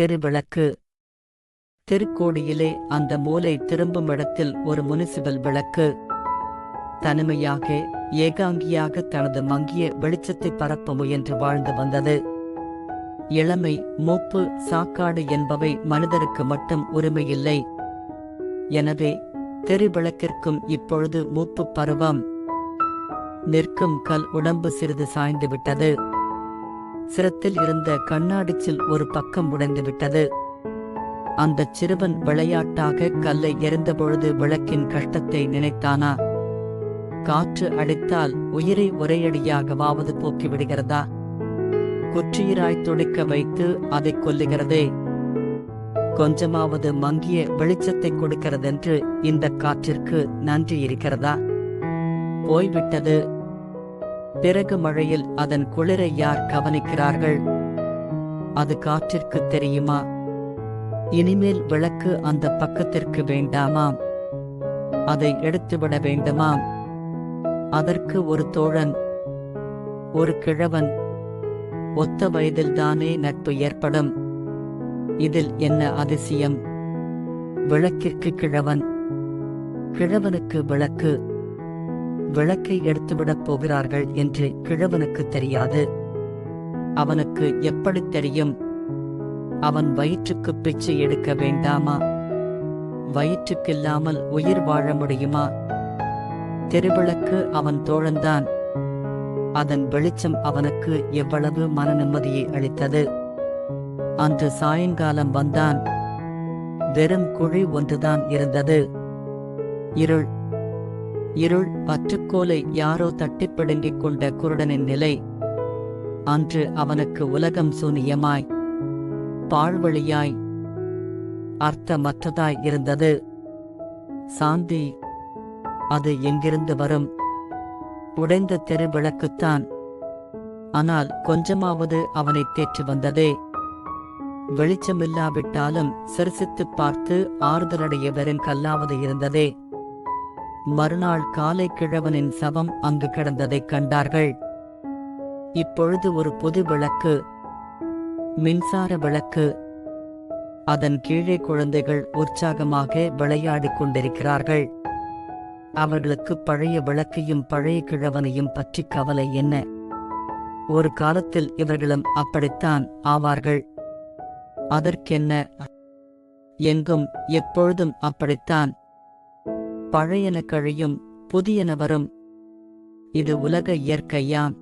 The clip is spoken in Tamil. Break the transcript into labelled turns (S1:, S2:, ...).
S1: தெருவிளக்கு. திருக்கோடியிலே அந்த மூலை திரும்பும் இடத்தில் ஒரு முனிசிபல் விளக்கு. தனிமையாக ஏகாங்கியாக தனது மங்கிய வெளிச்சத்தை பரப்ப முயன்று வாழ்ந்து வந்தது. இளமை மூப்பு சாக்காடு என்பவை மனிதருக்கு மட்டும் உரிமையில்லை. எனவே தெருவிளக்கிற்கும் இப்பொழுது மூப்பு பருவம். நிற்கும் கல் உடம்பு சிறிது சாய்ந்து விட்டது. சிரத்தில் இருந்த கண்ணாடிச்சில் ஒரு பக்கம் உடைந்துவிட்டது. அந்த அந்தச் சிறுவன் விளையாட்டாக கல்லை எறிந்தபொழுது விளக்கின் கஷ்டத்தை நினைத்தானா? காற்று அடித்தால் உயிரை ஒரேயடியாகவாவது போக்கிவிடுகிறதா? குற்றியராய் துடிக்க வைத்து அதைக் கொல்லுகிறதே. கொஞ்சமாவது மங்கிய வெளிச்சத்தை கொடுக்கிறதென்று இந்த காற்றிற்கு நன்றி இருக்கிறதா போய்விட்டது. பிறகு மழையில் அதன் குளிரை யார் கவனிக்கிறார்கள்? அது காற்றிற்கு தெரியுமா? இனிமேல் விளக்கு அந்த பக்கத்திற்கு வேண்டாமாம். அதை எடுத்துவிட வேண்டுமாம். அதற்கு ஒரு தோழன் ஒரு கிழவன் ஒத்த வயதில்தானே நட்பு ஏற்படும். இதில் என்ன அதிசயம்? விளக்கிற்கு கிழவன் கிழவனுக்கு விளக்கு. விளக்கை எடுத்துவிடப் போகிறார்கள் என்று கிழவனுக்கு தெரியாது. அவனுக்கு எப்படி தெரியும்? அவன் வயிற்றுக்கு பிச்சை எடுக்க வேண்டாமா? வயிற்றுக்கில்லாமல் உயிர் வாழ முடியுமா? தெருவிளக்கு அவன் தோழந்தான். அதன் வெளிச்சம் அவனுக்கு எவ்வளவு மன நிம்மதியை அளித்தது. அன்று சாயங்காலம் வந்தான். வெறும் குழி ஒன்றுதான் இருந்தது. இருள் இருள் பற்றுக்கோலை யாரோ தட்டிப் பிடுங்கிக் கொண்ட குருடனின் நிலை. அன்று அவனுக்கு உலகம் சூனியமாய். பாழ்வழியாய். அர்த்தமற்றதாய் இருந்தது. சாந்தி அது எங்கிருந்து வரும்? உடைந்த தெரு விளக்குத்தான். ஆனால் கொஞ்சமாவது அவனை தேற்றி வந்ததே. வெளிச்சமில்லாவிட்டாலும் சிரசித்துப் பார்த்து ஆறுதலடைய வெறும் கல்லாவது இருந்ததே. மறுநாள் காலை கிழவனின் சவம் அங்கு கிடந்ததைக் கண்டார்கள். இப்பொழுது ஒரு புது விளக்கு மின்சார விளக்கு. அதன் கீழே குழந்தைகள் உற்சாகமாக விளையாடிக் கொண்டிருக்கிறார்கள். அவர்களுக்கு பழைய விளக்கையும் பழைய கிழவனையும் பற்றி கவலை என்ன? ஒரு காலத்தில் இவர்களும் அப்படித்தான் ஆவார்கள். அதற்கென்ன? எங்கும் எப்பொழுதும் அப்படித்தான். பழையன கழியும் புதியன வரும். இது உலக இயற்கையாம்